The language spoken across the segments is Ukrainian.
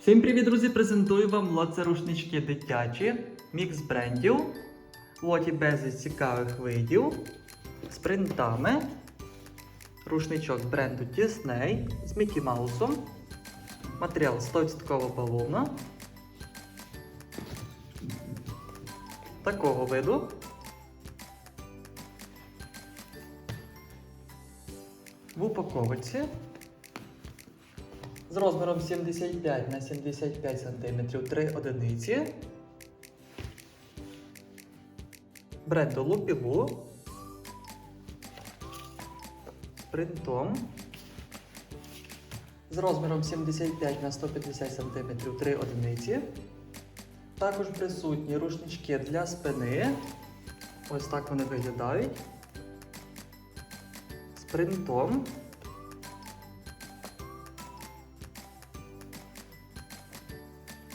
Всім привіт, друзі! Презентую вам лот рушнички дитячі, мікс брендів. Лоті безліч цікавих видів з принтами. Рушничок бренду Disney з Мікі Маусом. Матеріал 100% бавовна. Такого виду. В упаковці з розміром 75 на 75 см 3 одиниці. Бренду Лупілу. З принтом. З розміром 75 на 150 см 3 одиниці. Також присутні рушнички для спини. Ось так вони виглядають. З принтом.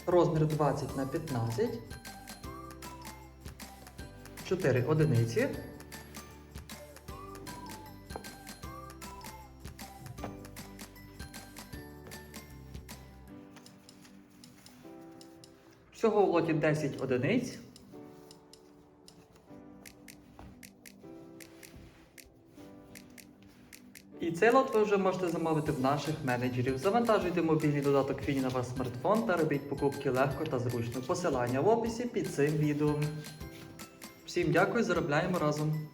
Розмір 20 на 15. 4 одиниці. Всього в лоті 10 одиниць. І цей лот ви вже можете замовити в наших менеджерів. Завантажуйте мобільний додаток Фіні на ваш смартфон та робіть покупки легко та зручно. Посилання в описі під цим відео. Всім дякую, заробляємо разом!